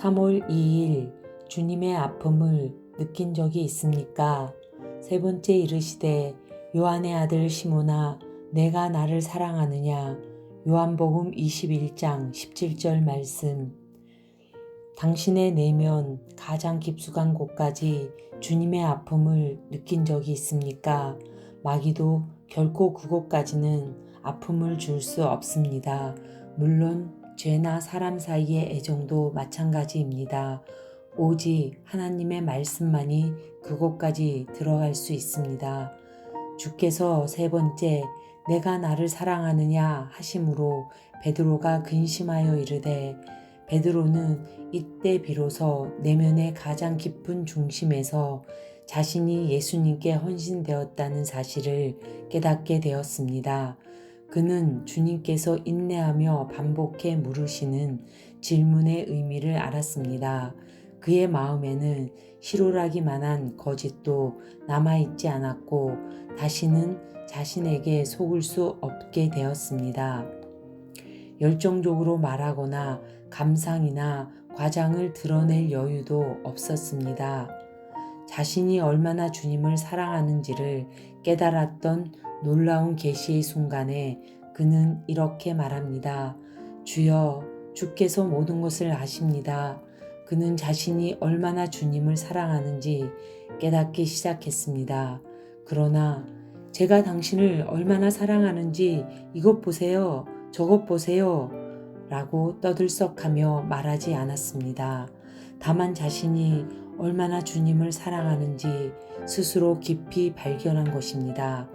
3월 2일 주님의 아픔을 느낀 적이 있습니까? 세 번째 이르시되 요한의 아들 시모나 내가 나를 사랑하느냐 요한복음 21장 17절 말씀 당신의 내면 가장 깊숙한 곳까지 주님의 아픔을 느낀 적이 있습니까? 마귀도 결코 그곳까지는 아픔을 줄 수 없습니다. 물론 죄나 사람 사이의 애정도 마찬가지입니다. 오직 하나님의 말씀만이 그곳까지 들어갈 수 있습니다. 주께서 세 번째 내가 나를 사랑하느냐 하심으로 베드로가 근심하여 이르되 베드로는 이때 비로소 내면의 가장 깊은 중심에서 자신이 예수님께 헌신되었다는 사실을 깨닫게 되었습니다. 그는 주님께서 인내하며 반복해 물으시는 질문의 의미를 알았습니다. 그의 마음에는 희로라기만한 거짓도 남아있지 않았고 다시는 자신에게 속을 수 없게 되었습니다. 열정적으로 말하거나 감상이나 과장을 드러낼 여유도 없었습니다. 자신이 얼마나 주님을 사랑하는지를 깨달았던 놀라운 계시의 순간에 그는 이렇게 말합니다. 주여, 주께서 모든 것을 아십니다. 그는 자신이 얼마나 주님을 사랑하는지 깨닫기 시작했습니다. 그러나 제가 당신을 얼마나 사랑하는지 이것 보세요. 저것 보세요. 라고 떠들썩하며 말하지 않았습니다. 다만 자신이 얼마나 주님을 사랑하는지 스스로 깊이 발견한 것입니다.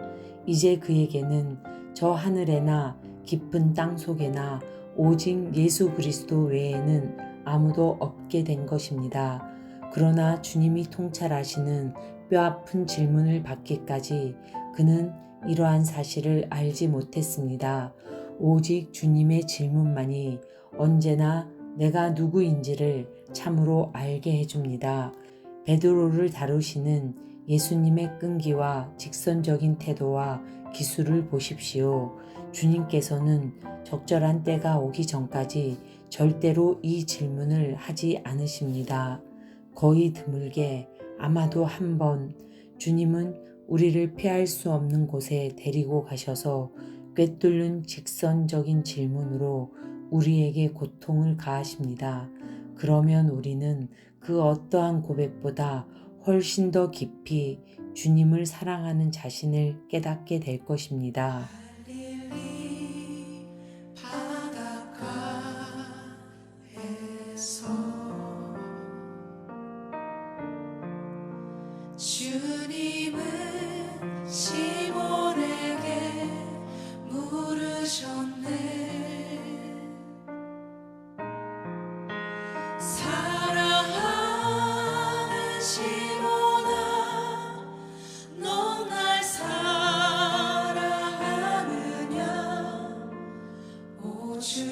이제 그에게는 저 하늘에나 깊은 땅 속에나 오직 예수 그리스도 외에는 아무도 없게 된 것입니다. 그러나 주님이 통찰하시는 뼈아픈 질문을 받기까지 그는 이러한 사실을 알지 못했습니다. 오직 주님의 질문만이 언제나 내가 누구인지를 참으로 알게 해줍니다. 베드로를 다루시는 예수님의 끈기와 직선적인 태도와 기술을 보십시오. 주님께서는 적절한 때가 오기 전까지 절대로 이 질문을 하지 않으십니다. 거의 드물게 아마도 한 번 주님은 우리를 피할 수 없는 곳에 데리고 가셔서 꿰뚫는 직선적인 질문으로 우리에게 고통을 가하십니다. 그러면 우리는 그 어떠한 고백보다 훨씬 더 깊이 주님을 사랑하는 자신을 깨닫게 될 것입니다. 오주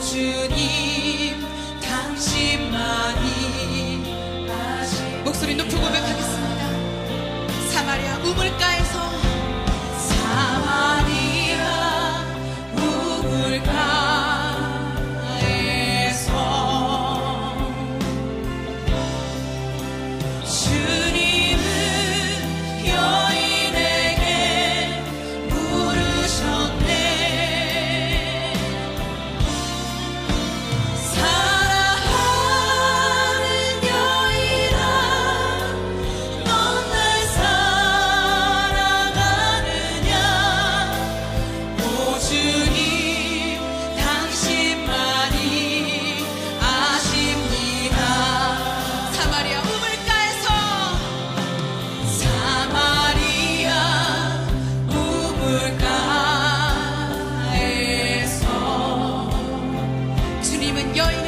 주님 당신만이 목소리 높이 고백하겠습니다. 사마리아 우물가에 주님